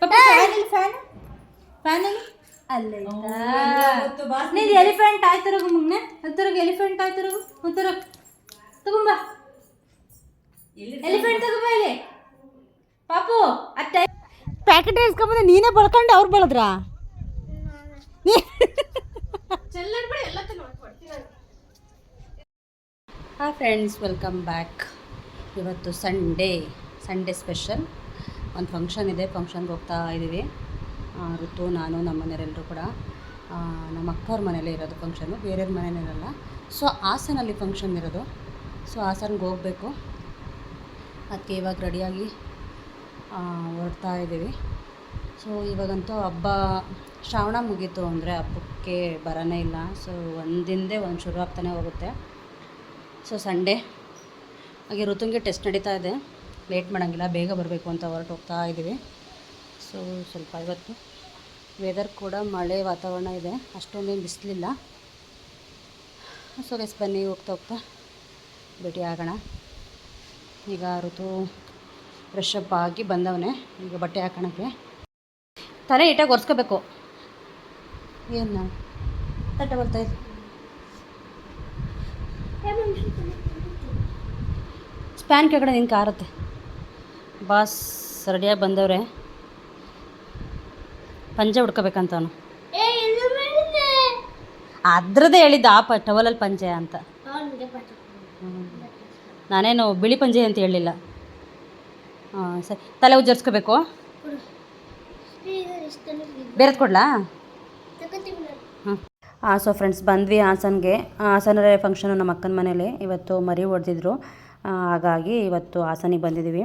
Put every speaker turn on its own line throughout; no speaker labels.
ಪಾಪ fan fan? ಅಲ್ಲೇ ನೀನು ಎಲಿಫೆಂಟ್ ಆಯ್ತಿರೋ ಮುಗ್ನೆ. ಹತ್ತಿರೋಗ ಎಲಿಫೆಂಟ್ ಆಯ್ತಿರೋ ಒಂಥರ ತಗೊಂಬ. ಎಲಿಫೆಂಟ್ ತಗೊಂಬ ಇಲ್ಲಿ. ಪಾಪು ಅತ್ತೆ. ಪ್ಯಾಕೆಟ್ ಇಸ್ಕೊಂಬಂದು ನೀನೇ ಬಳ್ಕೊಂಡು ಅವ್ರು ಬೆಳೆದ್ರ? ಹಾ ಫ್ರೆಂಡ್ಸ್ ವೆಲ್ಕಮ್ ಬ್ಯಾಕ್ ಇವತ್ತು ಸಂಡೇ ಸಂಡೇ ಸ್ಪೆಷಲ್ ಒಂದು ಫಂಕ್ಷನ್ ಇದೆ ಫಂಕ್ಷನ್ಗೆ ಹೋಗ್ತಾ ಇದ್ದೀವಿ. ಋತು, ನಾನು, ನಮ್ಮ ಮನೆಯವರೆಲ್ಲರೂ ಕೂಡ. ನಮ್ಮ ಅಕ್ಕವ್ರ ಮನೇಲೇ ಇರೋದು ಫಂಕ್ಷನು ಬೇರೆಯವ್ರ ಮನೇಲಿರಲ್ಲ ಸೊ ಹಾಸನಲ್ಲಿ ಫಂಕ್ಷನ್ ಇರೋದು. ಸೊ ಹಾಸನ್ಗೆ ಹೋಗಬೇಕು. ಅದಕ್ಕೆ ಇವಾಗ ರೆಡಿಯಾಗಿ ಹೊರಡ್ತಾ ಇದ್ದೀವಿ. ಸೊ ಇವಾಗಂತೂ ಹಬ್ಬ ಶ್ರಾವಣ ಮುಗೀತು ಅಂದರೆ ಹಬ್ಬಕ್ಕೆ ಬರೋನೇ ಇಲ್ಲ. ಸೊ ಒಂದಿಂದೇ ಒಂದು ಶುರು ಆಗ್ತಾನೆ ಹೋಗುತ್ತೆ. ಸೊ ಸಂಡೇ ಹಾಗೆ ಋತುಂಗೆ ಟೆಸ್ಟ್ ನಡೀತಾ ಇದೆ. ಲೇಟ್ ಮಾಡೋಂಗಿಲ್ಲ, ಬೇಗ ಬರಬೇಕು ಅಂತ ಹೊರಟು ಹೋಗ್ತಾ ಇದ್ದೀವಿ. ಸೊ ಸ್ವಲ್ಪ ಇವತ್ತು ವೆದರ್ ಕೂಡ ಮಳೆ ವಾತಾವರಣ ಇದೆ, ಅಷ್ಟೊಂದೇನು ಬಿಸಿಲಿಲ್ಲ. ಸೊ ಗೆಸ್ ಬನ್ನಿ, ಹೋಗ್ತಾ ಹೋಗ್ತಾ ಭೇಟಿ ಆಗೋಣ. ಈಗ ಋತು ಫ್ರೆಶ್ ಆಗಿ ಬಂದವನೇ, ಈಗ ಬಟ್ಟೆ ಹಾಕೋಣಕ್ಕೆ. ತಲೆ ಇಟ್ಟಾಗಿ ಒರೆಸ್ಕೋಬೇಕು. ಏನು ತಟ್ಟೆ ಬರ್ತಾ ಇದೆ. ಸ್ಪ್ಯಾನ್ ಕೆಳಗಡೆ ನಿಂಗೆ ಕಾರುತ್ತೆ ಬಾಸ್ ರೆಡಿಯಾಗಿ ಬಂದವ್ರೆ. ಪಂಜೆ ಹುಡ್ಕೋಬೇಕಂತವನು ಅದ್ರದ್ದೇ ಹೇಳಿದ್ದ ಆ ಪ ಟವಲಲ್ಲಿ ಪಂಜೆ ಅಂತ. ನಾನೇನು ಬಿಳಿ ಪಂಜೆ ಅಂತ ಹೇಳಲಿಲ್ಲ. ಹಾಂ ಸರಿ. ತಲೆ ಉಜ್ಜರ್ಸ್ಕೋಬೇಕು ಬೇರೆದು ಕೊಡ್ಲಾ? ಹಾಂ ಹಾಂ ಸೊ ಫ್ರೆಂಡ್ಸ್ ಬಂದ್ವಿ ಹಾಸನ್ಗೆ. ಹಾಸನರೇ ಫಂಕ್ಷನು ನಮ್ಮ ಅಕ್ಕನ ಮನೇಲಿ. ಇವತ್ತು ಮರಿ ಹೊಡೆದಿದ್ರು. ಹಾಗಾಗಿ ಇವತ್ತು ಹಾಸನಿಗೆ ಬಂದಿದ್ದೀವಿ.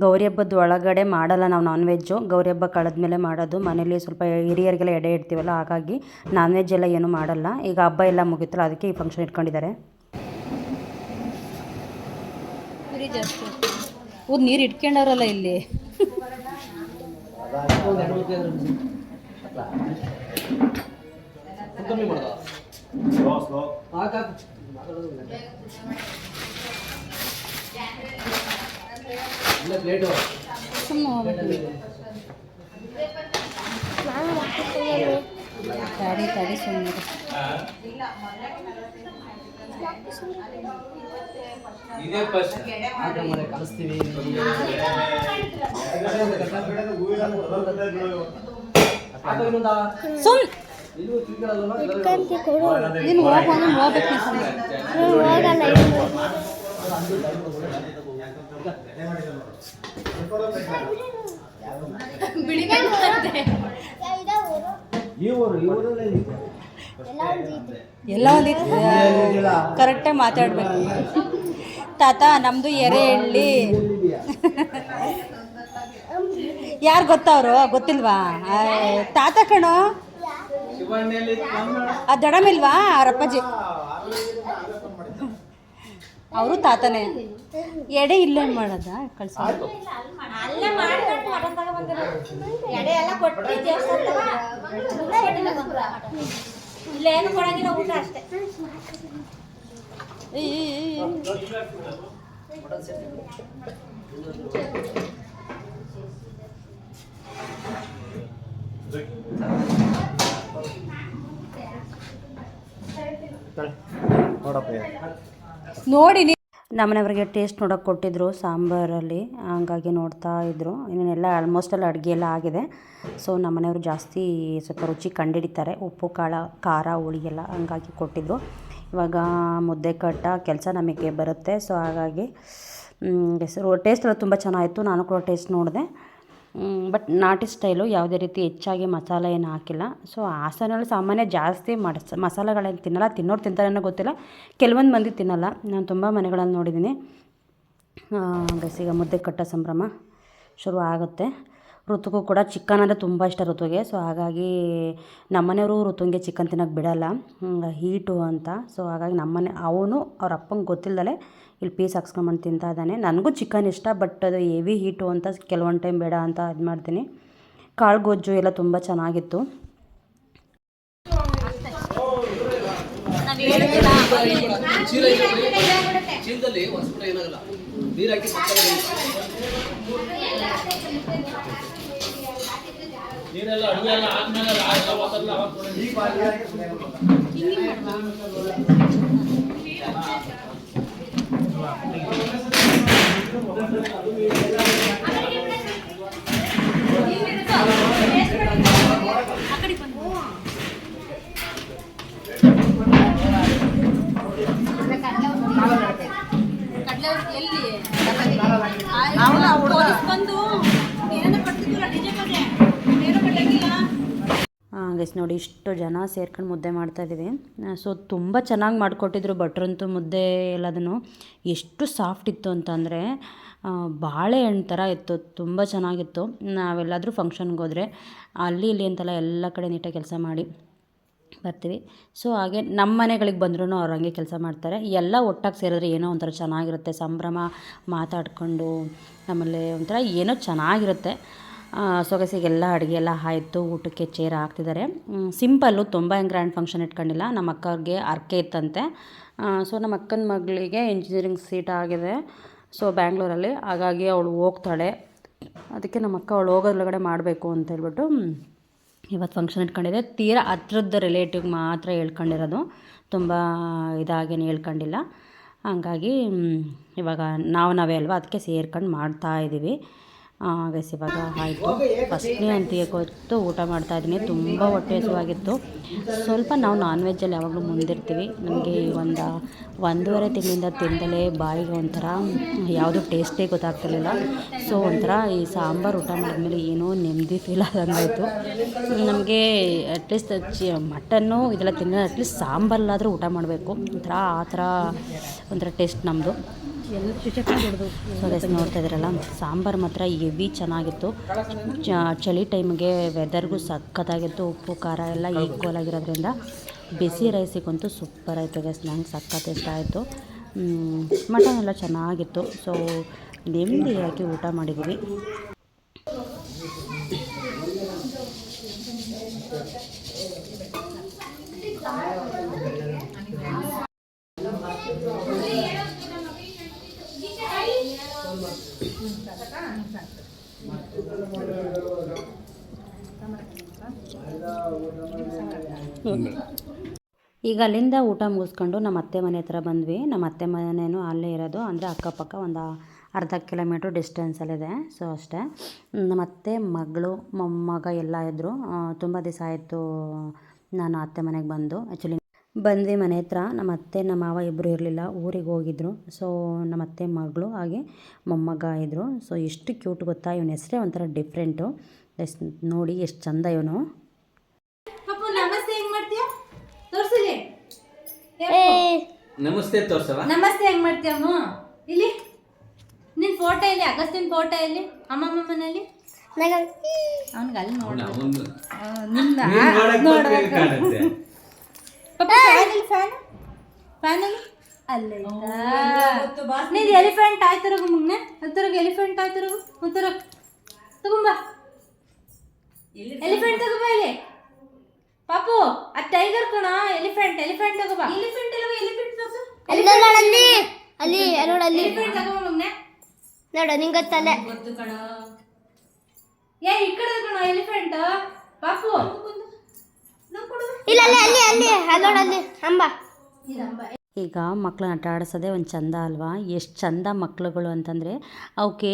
ಗೌರಿ ಹಬ್ಬದ ಒಳಗಡೆ ಮಾಡಲ್ಲ ನಾವು ನಾನ್ ವೆಜ್ಜು ಗೌರಿ ಹಬ್ಬ ಕಳೆದ್ಮೇಲೆ ಮಾಡೋದು. ಮನೇಲಿ ಸ್ವಲ್ಪ ಹಿರಿಯರಿಗೆಲ್ಲ ಎಡೆ ಇಡ್ತೀವಲ್ಲ ಹಾಗಾಗಿ ನಾನ್ ವೆಜ್ ಎಲ್ಲ ಏನೂ ಮಾಡಲ್ಲ. ಈಗ ಹಬ್ಬ ಎಲ್ಲ ಮುಗಿತಲ್ಲ ಅದಕ್ಕೆ ಈ ಫಂಕ್ಷನ್ ಇಟ್ಕೊಂಡಿದ್ದಾರೆ. ನೀರು ಇಟ್ಕೊಂಡವ್ರಲ್ಲ ಇಲ್ಲಿ. ತಡಿ ತಡಿ ಸುಮ್ಮನೆ
ಕಲಿಸ್ತೀವಿ.
ಸುಮ್.
ಇದು ತಿಳ್ಕೊಳ್ಳೋದಲ್ಲ
ನೀನು ಹೋಗೋನು ಹೋಗ್ಬೇಕು
ಈ ಊರು ಈ ಊರಲ್ಲೇ ಇದೆ.
ಎಲ್ಲ ಕರೆಕ್ಟಾಗಿ ಮಾತಾಡ್ಬೇಕು ತಾತ ನಮ್ಮದು ಎರೆ ಎಳ್ಳಿ ಯಾರು ಗೊತ್ತವರು? ಗೊತ್ತಿಲ್ವಾ? ತಾತ ಕಣೋ? ಆ ದಡಮಿಲ್ವಾ ಅವರಪ್ಪಾಜಿ ಅವರು ತಾತನೇ. ಎಡೆ ಇಲ್ಲೇ ಮಾಡೋದ? ಕಳ್ಸ.
ಇಲ್ಲೇನು ಕೊಡಂಗಿಲ್ಲ ಊಟ ಅಷ್ಟೇ.
ನೋಡಪ್ಪ.
ನೋಡಿ ನಮ್ಮನೆಯವ್ರಿಗೆ ಟೇಸ್ಟ್ ನೋಡೋಕೆ ಕೊಟ್ಟಿದ್ರು ಸಾಂಬಾರಲ್ಲಿ, ಹಂಗಾಗಿ ನೋಡ್ತಾ ಇದ್ರು. ಇನ್ನೆಲ್ಲ ಆಲ್ಮೋಸ್ಟ್ ಅಲ್ಲಿ ಅಡುಗೆ ಎಲ್ಲ ಆಗಿದೆ. ಸೊ ನಮ್ಮನೆಯವರು ಜಾಸ್ತಿ ಸ್ವಲ್ಪ ರುಚಿ ಕಂಡಿಡಿತಾರೆ. ಉಪ್ಪು, ಕಾಳ, ಖಾರ, ಹುಳಿ ಎಲ್ಲ ಹಂಗಾಗಿ ಕೊಟ್ಟಿದ್ರು. ಇವಾಗ ಮುದ್ದೆ ಕಟ್ಟ ಕೆಲಸ ನಮಗೆ ಬರುತ್ತೆ. ಸೊ ಹಾಗಾಗಿ ಟೇಸ್ಟ್ ಎಲ್ಲ ತುಂಬ ಚೆನ್ನಾಗಿತ್ತು. ನಾನು ಕೂಡ ಟೇಸ್ಟ್ ನೋಡಿದೆ. ಬಟ್ ನಾಟಿ ಸ್ಟೈಲು ಯಾವುದೇ ರೀತಿ ಹೆಚ್ಚಾಗಿ ಮಸಾಲೆ ಏನು ಹಾಕಿಲ್ಲ. ಸೊ ಹಾಸನಲ್ಲಿ ಸಾಮಾನ್ಯ ಜಾಸ್ತಿ ಮಡ್ಸ್ ಮಸಾಲೆಗಳೇನು ತಿನ್ನಲ್ಲ. ತಿನ್ನೋರು ತಿಂತಾರೇನೋ ಗೊತ್ತಿಲ್ಲ. ಕೆಲವೊಂದು ಮಂದಿ ತಿನ್ನಲ್ಲ. ನಾನು ತುಂಬ ಮನೆಗಳಲ್ಲಿ ನೋಡಿದ್ದೀನಿ ಗಸಿಗ ಮುದ್ದೆ ಕಟ್ಟ ಸಂಭ್ರಮ ಶುರು ಆಗುತ್ತೆ. ಋತುಗೂ ಕೂಡ ಚಿಕನ್ ಅಂದರೆ ತುಂಬ ಇಷ್ಟ ಋತುಗೆ. ಸೊ ಹಾಗಾಗಿ ನಮ್ಮನೆಯವರು ಋತುಂಗೆ ಚಿಕನ್ ತಿನ್ನೋಕೆ ಬಿಡಲ್ಲ. ಹೀಟು ಅಂತ. ಸೊ ಹಾಗಾಗಿ ನಮ್ಮನೆ, ಅವನು, ಅವ್ರ ಅಪ್ಪಂಗೆ ಗೊತ್ತಿಲ್ಲದಲೆ ಇಲ್ಲಿ ಪೀಸ್ ಹಾಕ್ಸ್ಕೊಂಬಂದು ತಿಂತಾ ಇದ್ದಾನೆ. ನನಗೂ ಚಿಕನ್ ಇಷ್ಟ ಬಟ್ ಅದು ಹೆವಿ ಹೀಟು ಅಂತ ಕೆಲವೊಂದು ಟೈಮ್ ಬೇಡ ಅಂತ ಇದು ಮಾಡ್ತೀನಿ. ಕಾಳು ಗೊಜ್ಜು ಎಲ್ಲ ತುಂಬ ಚೆನ್ನಾಗಿತ್ತು.
Thank you.
ಗೈಸ್ ನೋಡಿ, ಇಷ್ಟು ಜನ ಸೇರ್ಕೊಂಡು ಮುದ್ದೆ ಮಾಡ್ತಾಯಿದ್ದೀವಿ ಸೊ ತುಂಬ ಚೆನ್ನಾಗಿ ಮಾಡಿಕೊಟ್ಟಿದ್ರು ಭಟ್ರಂತೂ ಮುದ್ದೆ ಎಲ್ಲದನ್ನು. ಎಷ್ಟು ಸಾಫ್ಟ್ ಇತ್ತು ಅಂತಂದರೆ ಬಾಳೆಹಣ್ಣು ಥರ ಇತ್ತು, ತುಂಬ ಚೆನ್ನಾಗಿತ್ತು. ನಾವೆಲ್ಲಾದರೂ ಫಂಕ್ಷನ್ಗೆ ಹೋದರೆ ಅಲ್ಲಿ ಇಲ್ಲಿ ಅಂತೆಲ್ಲ ಎಲ್ಲ ಕಡೆ ನೀಟಾಗಿ ಕೆಲಸ ಮಾಡಿ ಬರ್ತೀವಿ. ಸೊ ಹಾಗೆ ನಮ್ಮ ಮನೆಗಳಿಗೆ ಬಂದ್ರೂ ಅವ್ರು ಹಂಗೆ ಕೆಲಸ ಮಾಡ್ತಾರೆ. ಎಲ್ಲ ಒಟ್ಟಾಗಿ ಸೇರಿದ್ರೆ ಏನೋ ಒಂಥರ ಚೆನ್ನಾಗಿರುತ್ತೆ. ಸಂಭ್ರಮ ಮಾತಾಡ್ಕೊಂಡು ಆಮೇಲೆ ಒಂಥರ ಏನೋ ಚೆನ್ನಾಗಿರುತ್ತೆ. ಸೊಗಸಿಗೆಲ್ಲ ಅಡುಗೆ ಎಲ್ಲ ಆಯಿತು ಊಟಕ್ಕೆ ಚೇರ್ ಹಾಕ್ತಿದ್ದಾರೆ. ಸಿಂಪಲ್ಲು ತುಂಬ ಗ್ರ್ಯಾಂಡ್ ಫಂಕ್ಷನ್ ಇಟ್ಕೊಂಡಿಲ್ಲ. ನಮ್ಮ ಅಕ್ಕವ್ರಿಗೆ ಅರ್ಕೆ ಇತ್ತಂತೆ. ಸೊ ನಮ್ಮ ಅಕ್ಕನ ಮಗಳಿಗೆ ಇಂಜಿನಿಯರಿಂಗ್ ಸೀಟ್ ಆಗಿದೆ. ಸೊ ಬ್ಯಾಂಗ್ಳೂರಲ್ಲಿ ಹಾಗಾಗಿ ಅವಳು ಹೋಗ್ತಾಳೆ. ಅದಕ್ಕೆ ನಮ್ಮ ಅಕ್ಕ ಅವಳು ಹೋಗೋದ್ರೊಳಗಡೆ ಮಾಡಬೇಕು ಅಂತ ಹೇಳ್ಬಿಟ್ಟು ಇವತ್ತು ಫಂಕ್ಷನ್ ಇಟ್ಕೊಂಡಿದೆ. ತೀರಾ ಹತ್ರದ ರಿಲೇಟಿವ್ ಮಾತ್ರ ಹೇಳ್ಕೊಂಡಿರೋದು. ತುಂಬ ಇದಾಗೇನು ಹೇಳ್ಕೊಂಡಿಲ್ಲ. ಹಂಗಾಗಿ ಇವಾಗ ನಾವು ನಾವೇ ಅಲ್ವಾ? ಅದಕ್ಕೆ ಸೇರ್ಕೊಂಡು ಮಾಡ್ತಾ ಇದ್ದೀವಿ ಗೈಸ್ ಇವಾಗ ಆಯಿತು. ಫಸ್ಟ್ನೇ ಅಂತಿಗೆ ಗೊತ್ತು ಊಟ ಮಾಡ್ತಾ ಇದ್ದೀನಿ. ತುಂಬ ಹೊಟ್ಟೆ ಹಸಿವಾಗಿತ್ತು. ಸ್ವಲ್ಪ ನಾವು ನಾನ್ ವೆಜ್ಜಲ್ಲಿ ಯಾವಾಗಲೂ ಮುಂದಿರ್ತೀವಿ. ನಮಗೆ ಒಂದು ಒಂದೂವರೆ ತಿಂಗಳಿಂದ ತಿಂದಲೇ ಬಾಯಿಗೆ ಒಂಥರ ಯಾವುದೂ ಟೇಸ್ಟೇ ಗೊತ್ತಾಗ್ತಿರ್ಲಿಲ್ಲ. ಸೊ ಒಂಥರ ಈ ಸಾಂಬಾರು ಊಟ ಮಾಡಿದ್ಮೇಲೆ ಏನೋ ನೆಮ್ಮದಿ ಫೀಲ್ ಆದಂಗಾಯಿತು. ನಮಗೆ ಅಟ್ಲೀಸ್ಟ್ ಚಿ, ಮಟನ್ನು ಇದೆಲ್ಲ ತಿನ್ನೋ ಅಟ್ಲೀಸ್ಟ್ ಸಾಂಬಾರಲ್ಲಾದರೂ ಊಟ ಮಾಡಬೇಕು. ಒಂಥರ ಆ ಥರ ಒಂಥರ ಟೇಸ್ಟ್ ನಮ್ಮದು ಸೊ ಗೈಸ್ ನೋಡ್ತಾ ಇದ್ದೀರಲ್ಲ, ಸಾಂಬಾರು ಮಾತ್ರ ಹೆವಿ ಚೆನ್ನಾಗಿತ್ತು. ಚಳಿ ಟೈಮ್ಗೆ ವೆದರ್ಗೂ ಸಖತ್ತಾಗಿತ್ತು. ಉಪ್ಪು, ಖಾರ ಎಲ್ಲ ಈಕ್ವಲ್ ಆಗಿರೋದ್ರಿಂದ ಬಿಸಿ ರೈಸಿಗಂತೂ ಸೂಪರ್ ಆಯಿತು ಗೈಸ್ ನಂಗೆ ಸಖತ್ ಇಷ್ಟ ಆಯಿತು. ಮಟನ್ ಎಲ್ಲ ಚೆನ್ನಾಗಿತ್ತು. ಸೊ ನೆಮ್ಮದಿಯಾಗಿ ಊಟ ಮಾಡಿದ್ವಿ ಈಗ ಅಲ್ಲಿಂದ ಊಟ ಮುಗಿಸ್ಕೊಂಡು ನಮ್ಮ ಅತ್ತೆ ಮನೆ ಹತ್ರ ಬಂದ್ವಿ. ನಮ್ಮ ಅತ್ತೆ ಮನೆಯೂ ಅಲ್ಲೇ ಇರೋದು. ಅಂದರೆ ಅಕ್ಕಪಕ್ಕ ಒಂದು ಅರ್ಧ ಕಿಲೋಮೀಟ್ರ್ ಡಿಸ್ಟೆನ್ಸಲ್ಲಿದೆ. ಸೊ ಅಷ್ಟೇ. ನಮ್ಮ ಅತ್ತೆ, ಮಗಳು, ಮೊಮ್ಮಗ ಎಲ್ಲ ಇದ್ದರು ತುಂಬ ದಿವಸ ಆಯಿತು ನಾನು ಅತ್ತೆ ಮನೆಗೆ ಬಂದು. ಆ್ಯಕ್ಚುಲಿ ಬಂದ್ವಿ ಮನೆ ಹತ್ರ. ನಮ್ಮ ಅತ್ತೆ ನಮ್ಮ ಮಾವ ಇಬ್ಬರು ಇರಲಿಲ್ಲ ಊರಿಗೆ ಹೋಗಿದ್ರು. ಸೊ ನಮ್ಮ ಅತ್ತೆ ಮಗಳು ಹಾಗೆ ಮೊಮ್ಮಗ ಇದ್ದರು ಸೊ ಎಷ್ಟು ಕ್ಯೂಟ್ ಗೊತ್ತಾ? ಇವನ ಹೆಸರೇ ಒಂಥರ ಡಿಫ್ರೆಂಟು ಎಸ್ ನೋಡಿ ಎಷ್ಟು ಚಂದ ಇವನು.
ನಮಸ್ತೆ ಹೆಂಗ್ ಮಾಡ್ತೀಯ? ತೋರ್ಸಿಲಿ
ನಮಸ್ತೆ ತೋರ್ಸವ?
ನಮಸ್ತೆ ಹೆಂಗ್ ಮಾಡ್ತೀಯ ಅಮ್ಮ? ಇಲ್ಲಿ. ನಿನ್ ಫೋಟೋ ಇಲ್ಲಿ ಅಗಸ್ತಿನ ಫೋಟೋ ಇಲ್ಲಿ ಅಮ್ಮಮ್ಮ ಮನೇಲಿ. ಅವ್ನಿಗೆ ಅಲ್ಲಿ ನೋಡ. ನಿನ್ನ
ಕಾಣುತ್ತೆ.
ಫ್ಯಾನ್ ಫ್ಯಾನ್ ಅಲ್ಲಿ? ಅಲ್ಲ ನೀನ್ ಎಲಿಫೆಂಟ್ ಆಯ್ತರು ಮುಗ್ನೆ ಒಂಥರ ಎಲಿಫೆಂಟ್ ಆಯ್ತರು ಒಂಥರ ತಗೊಂಬ. ಎಲಿಫೆಂಟ್ ತಗೋಬಾ ಇಲ್ಲಿ. ಪಾಪು ಆ ಟೈಗರ್ ಕಣ ಎಲಿಫೆಂಟ್ ಎಲಿಫೆಂಟ್ ತಗೋಬ. ಎಲಿಫೆಂಟ್ ಎಲ್ಲ ಎಲಿಫೆಂಟ್ ತಗೋ
ಅಲ್ಲಿ ಅಲ್ಲಿ ನೋಡ ಅಲ್ಲಿ.
ಎಲಿಫೆಂಟ್ ತಗೋ ಮುಗ್ನೆ
ನೋಡು ನಿಂಗೆ ಗೊತ್ತಲ್ಲ.
ಗೊತ್ತು ಕಣ. ಏ ಈ ಕಡೆ ಕಣ ಎಲಿಫೆಂಟ್ ಪಾಪು.
ಇಲ್ಲ ಅಲ್ಲಿ ಅಲ್ಲಿ ಅಲ್ಲಿ ಅಲ್ಲಿ ಅಂಬ.
ಈಗ ಮಕ್ಕಳನ್ನ ಆಟ ಆಡಿಸೋದೇ ಒಂದು ಚಂದ ಅಲ್ವಾ? ಎಷ್ಟು ಚಂದ ಮಕ್ಳುಗಳು ಅಂತಂದರೆ ಅವಕ್ಕೆ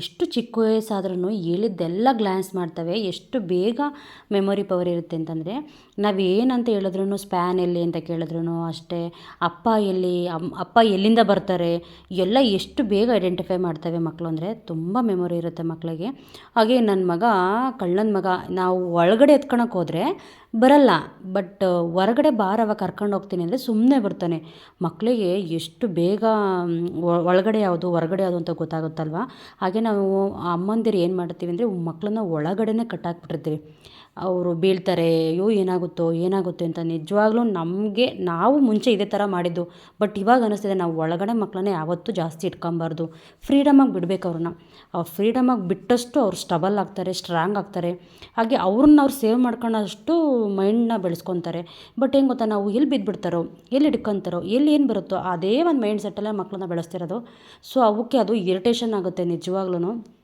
ಎಷ್ಟು ಚಿಕ್ಕ ವಯಸ್ಸಾದ್ರೂ ಹೇಳಿದ್ದೆಲ್ಲ ಗ್ಲ್ಯಾನ್ಸ್ ಮಾಡ್ತವೆ. ಎಷ್ಟು ಬೇಗ ಮೆಮೊರಿ ಪವರ್ ಇರುತ್ತೆ ಅಂತಂದರೆ ನಾವೇನಂತ ಹೇಳಿದ್ರು ಸ್ಪ್ಯಾನ್ ಎಲ್ಲಿ ಅಂತ ಕೇಳಿದ್ರು ಅಷ್ಟೇ, ಅಪ್ಪ ಎಲ್ಲಿ ಅಪ್ಪ ಎಲ್ಲಿಂದ ಬರ್ತಾರೆ, ಎಲ್ಲ ಎಷ್ಟು ಬೇಗ ಐಡೆಂಟಿಫೈ ಮಾಡ್ತವೆ ಮಕ್ಕಳು ಅಂದರೆ ತುಂಬ ಮೆಮೊರಿ ಇರುತ್ತೆ ಮಕ್ಕಳಿಗೆ ಹಾಗೆ ನನ್ನ ಮಗ, ಕಳ್ಳನ ಮಗ, ನಾವು ಒಳಗಡೆ ಎತ್ಕೊಳಕ್ಕೆ ಹೋದರೆ ಬರಲ್ಲ, ಬಟ್ ಹೊರಗಡೆ ಬಾರವ ಕರ್ಕೊಂಡು ಹೋಗ್ತೀನಿ ಅಂದರೆ ಸುಮ್ಮನೆ ಬರ್ತಾನೆ. ಮಕ್ಕಳಿಗೆ ಎಷ್ಟು ಬೇಗ ಒಳಗಡೆ ಯಾವುದು, ಹೊರಗಡೆ ಯಾವುದು ಅಂತ ಗೊತ್ತಾಗುತ್ತಲ್ವ? ಹಾಗೆ ನಾವು ಅಮ್ಮಂದಿರು ಏನು ಮಾಡ್ತೀವಿ ಅಂದರೆ ಮಕ್ಕಳನ್ನ ಒಳಗಡೆನೇ ಕಟ್ಟಾಕ್ಬಿಟ್ಟಿರ್ತೀವಿ. ಅವರು ಬೀಳ್ತಾರೆ, ಅಯ್ಯೋ, ಏನಾಗುತ್ತೋ ಏನಾಗುತ್ತೋ ಅಂತ ನಿಜವಾಗ್ಲೂ ನಮಗೆ ನಾವು ಮುಂಚೆ ಇದೇ ಥರ ಮಾಡಿದ್ದು. ಬಟ್ ಇವಾಗ ಅನ್ನಿಸ್ತಿದೆ ನಾವು ಒಳಗಡೆ ಮಕ್ಕಳನ್ನ ಯಾವತ್ತೂ ಜಾಸ್ತಿ ಇಟ್ಕೊಬಾರ್ದು. ಫ್ರೀಡಮಾಗಿ ಬಿಡಬೇಕು ಅವ್ರನ್ನ. ಆ ಫ್ರೀಡಮಾಗಿ ಬಿಟ್ಟಷ್ಟು ಅವ್ರು ಸ್ಟಬಲ್ ಆಗ್ತಾರೆ ಸ್ಟ್ರಾಂಗ್ ಆಗ್ತಾರೆ. ಹಾಗೆ ಅವ್ರನ್ನ ಅವ್ರು ಸೇವ್ ಮಾಡ್ಕೊಳ್ಳೋಷ್ಟು ಮೈಂಡನ್ನ ಬೆಳೆಸ್ಕೊತಾರೆ. ಬಟ್ ಏನು ಗೊತ್ತಾ, ನಾವು ಎಲ್ಲಿ ಬಿದ್ದುಬಿಡ್ತಾರೋ ಎಲ್ಲಿ ಹಿಡ್ಕೊತಾರೋ, ಎಲ್ಲಿ ಏನು ಬರುತ್ತೋ, ಅದೇ ಒಂದು ಮೈಂಡ್ ಸೆಟ್ಟಲ್ಲೇ ಮಕ್ಕಳನ್ನ ಬೆಳೆಸ್ತಿರೋದು. ಸೊ ಅವಕ್ಕೆ ಅದು ಇರಿಟೇಷನ್ ಆಗುತ್ತೆ ನಿಜವಾಗ್ಲೂ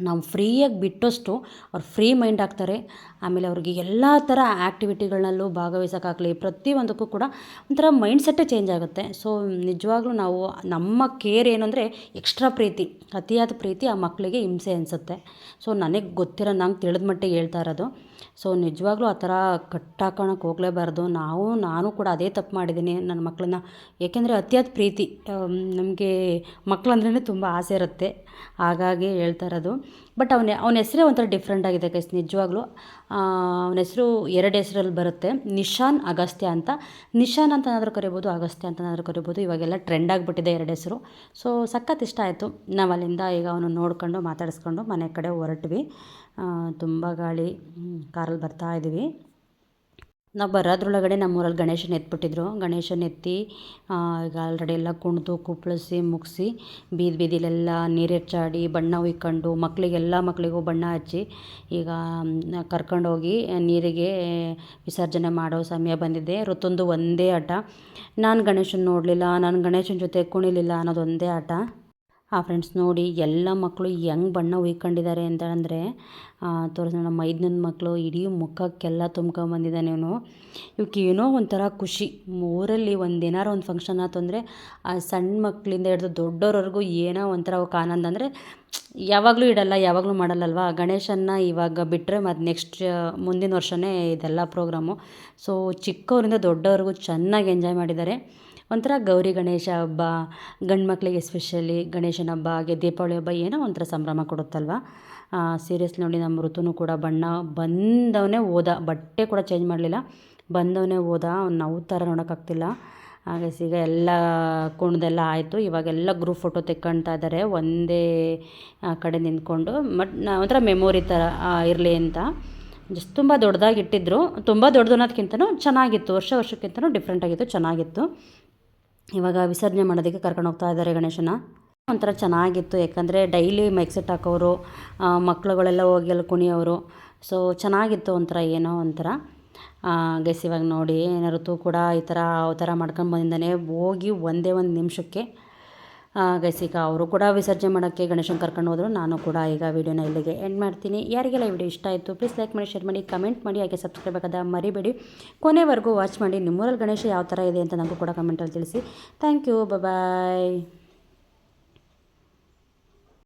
ನಾವು ಫ್ರೀಯಾಗಿ ಬಿಟ್ಟಷ್ಟು ಅವ್ರು ಫ್ರೀ ಮೈಂಡ್ ಆಗ್ತಾರೆ. ಆಮೇಲೆ ಅವ್ರಿಗೆ ಎಲ್ಲ ಥರ ಆ್ಯಕ್ಟಿವಿಟಿಗಳನ್ನಲ್ಲೂ ಭಾಗವಹಿಸೋಕ್ಕಾಗಲಿ, ಪ್ರತಿಯೊಂದಕ್ಕೂ ಕೂಡ ಒಂಥರ ಮೈಂಡ್ ಸೆಟ್ಟೇ ಚೇಂಜ್ ಆಗುತ್ತೆ. ಸೊ, ನಿಜವಾಗ್ಲೂ ನಾವು ನಮ್ಮ ಕೇರ್ ಏನಂದರೆ ಎಕ್ಸ್ಟ್ರಾ ಪ್ರೀತಿ, ಅತಿಯಾದ ಪ್ರೀತಿ ಆ ಮಕ್ಕಳಿಗೆ ಹಿಂಸೆ ಅನಿಸುತ್ತೆ. ಸೊ, ನನಗೆ ಗೊತ್ತಿರೋ ನಂಗೆ ತಿಳಿದ ಮಟ್ಟಿಗೆ ಹೇಳ್ತಾ ಇರೋದು. ಸೊ ನಿಜವಾಗ್ಲೂ ಆ ಥರ ಕಟ್ಟಾಕೋಣಕ್ಕೆ ಹೋಗಲೇಬಾರ್ದು. ನಾವು, ನಾನು ಕೂಡ ಅದೇ ತಪ್ಪು ಮಾಡಿದ್ದೀನಿ ನನ್ನ ಮಕ್ಕಳನ್ನ. ಏಕೆಂದರೆ ಅತಿಯಾದ ಪ್ರೀತಿ ನಮಗೆ ಮಕ್ಕಳಂದ್ರೇ ತುಂಬ ಆಸೆ ಇರುತ್ತೆ. ಹಾಗಾಗಿ ಹೇಳ್ತಾ ಇರೋದು. ಬಟ್ ಅವನ ಅವನ ಹೆಸರೇ ಒಂಥರ ಡಿಫ್ರೆಂಟ್ ಆಗಿದೆ ಕೈಸ್ ನಿಜವಾಗ್ಲೂ. ಅವನ ಹೆಸರು ಎರಡು ಹೆಸರಲ್ಲಿ ಬರುತ್ತೆ. ನಿಶಾನ್ ಅಗಸ್ತ್ಯ ಅಂತ. ನಿಶಾನ್ ಅಂತನಾದರೂ ಕರಿಬೋದು, ಅಗಸ್ತ್ಯ ಅಂತನಾದರೂ ಕರಿಬೋದು. ಇವಾಗೆಲ್ಲ ಟ್ರೆಂಡ್ ಆಗಿಬಿಟ್ಟಿದೆ ಎರಡು ಹೆಸರು. ಸೊ ಸಖತ್ ಇಷ್ಟ ಆಯಿತು. ನಾವು ಅಲ್ಲಿಂದ ಈಗ ಅವನು ನೋಡ್ಕೊಂಡು ಮಾತಾಡಿಸ್ಕೊಂಡು ಮನೆ ಕಡೆ ಹೊರಟ್ವಿ. ತುಂಬ ಗಾಳಿ ಕಾರಲ್ಲಿ ಬರ್ತಾ ಇದ್ದೀವಿ ನಾವು ಬರೋದ್ರೊಳಗಡೆ ನಮ್ಮೂರಲ್ಲಿ ಗಣೇಶನ ಎತ್ಬಿಟ್ಟಿದ್ರು. ಗಣೇಶನ ಎತ್ತಿ ಈಗ ಆಲ್ರೆಡಿ ಎಲ್ಲ ಕುಣಿದು ಕುಪ್ಪಳಿಸಿ ಮುಗಿಸಿ, ಬೀದಿ ಬೀದಿಲೆಲ್ಲ ನೀರು ಹೆಚ್ಚಾಡಿ ಬಣ್ಣ ಉಯ್ಕೊಂಡು ಮಕ್ಕಳಿಗೆಲ್ಲ ಮಕ್ಕಳಿಗೂ ಬಣ್ಣ ಹಚ್ಚಿ, ಈಗ ಕರ್ಕೊಂಡೋಗಿ ನೀರಿಗೆ ವಿಸರ್ಜನೆ ಮಾಡೋ ಸಮಯ ಬಂದಿದೆ. ಋತುಂದು ಒಂದೇ ಆಟ ನಾನು ಗಣೇಶನ ನೋಡಲಿಲ್ಲ, ನಾನು ಗಣೇಶನ ಜೊತೆ ಕುಣಿಲಿಲ್ಲ ಅನ್ನೋದು ಒಂದೇ ಆಟ ಆ ಫ್ರೆಂಡ್ಸ್ ನೋಡಿ ಎಲ್ಲ ಮಕ್ಕಳು ಹೆಂಗ್ ಬಣ್ಣ ಉಯ್ಕೊಂಡಿದ್ದಾರೆ ಅಂತ ಅಂದರೆ ತೋರಿಸೋಣ ನಮ್ಮ ಮೈದನ ಮಕ್ಕಳು ಇಡೀ ಮುಖಕ್ಕೆಲ್ಲ ತುಂಬ್ಕೊಂಬಂದಿದ್ದಾನೆ ಇವನು. ಇವಕ್ಕೆ ಏನೋ ಒಂಥರ ಖುಷಿ. ಊರಲ್ಲಿ ಒಂದು ಏನಾರು ಒಂದು ಫಂಕ್ಷನ್ ಆಯ್ತು ಅಂದರೆ, ಆ ಸಣ್ಣ ಮಕ್ಕಳಿಂದ ಹಿಡಿದು ದೊಡ್ಡೋರವರೆಗೂ ಏನೋ ಒಂಥರ ಅವಕ್ಕೆ ಆನಂದ. ಅಂದರೆ ಯಾವಾಗಲೂ ಇಡಲ್ಲ, ಯಾವಾಗಲೂ ಮಾಡಲ್ಲಲ್ವಾ? ಗಣೇಶನ್ನ ಇವಾಗ ಬಿಟ್ಟರೆ ಮತ್ತು ನೆಕ್ಸ್ಟ್ ಮುಂದಿನ ವರ್ಷವೇ ಇದೆಲ್ಲ ಪ್ರೋಗ್ರಾಮು ಸೊ ಚಿಕ್ಕವರಿಂದ ದೊಡ್ಡವರೆಗೂ ಚೆನ್ನಾಗಿ ಎಂಜಾಯ್ ಮಾಡಿದ್ದಾರೆ. ಒಂಥರ ಗೌರಿ ಗಣೇಶ ಹಬ್ಬ, ಗಂಡು ಮಕ್ಕಳಿಗೆ ಎಸ್ಪೆಷಲಿ ಗಣೇಶನ ಹಬ್ಬ, ಹಾಗೆ ದೀಪಾವಳಿ ಹಬ್ಬ ಏನೋ ಒಂಥರ ಸಂಭ್ರಮ ಕೊಡುತ್ತಲ್ವ? ಸೀರಿಯಸ್ ನೋಡಿ ನಮ್ಮ ಋತುನು ಕೂಡ ಬಣ್ಣ ಬಂದವನೇ ಹೋದ ಬಟ್ಟೆ ಕೂಡ ಚೇಂಜ್ ಮಾಡಲಿಲ್ಲ, ಬಂದವನೇ ಹೋದ ಅವ್ನು ನಾವು ಥರ ನೋಡೋಕ್ಕಾಗ್ತಿಲ್ಲ ಹಾಗೆ ಈಗ ಎಲ್ಲ ಕುಣ್ದೆಲ್ಲ ಆಯಿತು, ಇವಾಗೆಲ್ಲ ಗ್ರೂಪ್ ಫೋಟೋ ತೆಕ್ಕೊಳ್ತಾ ಇದ್ದಾರೆ ಒಂದೇ ಕಡೆ ನಿಂತ್ಕೊಂಡು ಬಟ್ ಒಂಥರ ಮೆಮೊರಿ ಥರ ಇರಲಿ ಅಂತ. ಜಸ್ಟ್ ತುಂಬ ದೊಡ್ಡದಾಗಿ ಇಟ್ಟಿದ್ರು ತುಂಬ ದೊಡ್ಡದು ಅನ್ನೋದಕ್ಕಿಂತನೂ ಚೆನ್ನಾಗಿತ್ತು, ವರ್ಷ ವರ್ಷಕ್ಕಿಂತನೂ ಡಿಫ್ರೆಂಟಾಗಿತ್ತು ಚೆನ್ನಾಗಿತ್ತು. ಇವಾಗ ವಿಸರ್ಜನೆ ಮಾಡೋದಕ್ಕೆ ಕರ್ಕೊಂಡು ಹೋಗ್ತಾ ಇದ್ದಾರೆ ಗಣೇಶನ. ಒಂಥರ ಚೆನ್ನಾಗಿತ್ತು, ಯಾಕಂದರೆ ಡೈಲಿ ಮೈಕ್ ಸೆಟ್ ಹಾಕೋರು ಮಕ್ಳುಗಳೆಲ್ಲ ಹೋಗಿ ಅಲ್ಲಿ ಕುಣಿಯೋರು. ಸೊ ಚೆನ್ನಾಗಿತ್ತು ಒಂಥರ ಏನೋ ಒಂಥರ. ಗೆಸ್ ಇವಾಗ ನೋಡಿ ಋತು ಕೂಡ ಈ ಥರ ಅವತಾರ ಮಾಡ್ಕೊಂಡು ಬಂದಿದ್ದಾನೆ ಹೋಗಿ ಒಂದೇ ಒಂದು ನಿಮಿಷಕ್ಕೆ ಗೈಸ್ ಈಗ ಅವರು ಕೂಡ ವಿಸರ್ಜನೆ ಮಾಡೋಕ್ಕೆ ಗಣೇಶನ ಕರ್ಕೊಂಡು ಹೋದರು. ನಾನು ಕೂಡ ಈಗ ವೀಡಿಯೋನ ಇಲ್ಲಿಗೆ ಎಂಡ್ ಮಾಡ್ತೀನಿ. ಯಾರಿಗೆಲ್ಲ ಈ ವಿಡಿಯೋ ಇಷ್ಟ ಆಯಿತು ಪ್ಲೀಸ್ ಲೈಕ್ ಮಾಡಿ ಶೇರ್ ಮಾಡಿ ಕಮೆಂಟ್ ಮಾಡಿ, ಹಾಗೆ ಸಬ್ಸ್ಕ್ರೈಬ್ ಆಗೋದ ಮರಿಬೇಡಿ. ಕೊನೆವರೆಗೂ ವಾಚ್ ಮಾಡಿ. ನಿಮ್ಮೂರಲ್ಲಿ ಗಣೇಶ ಯಾವ ಥರ ಇದೆ ಅಂತ ನನಗೂ ಕೂಡ ಕಮೆಂಟಲ್ಲಿ ತಿಳಿಸಿ. Thank you bye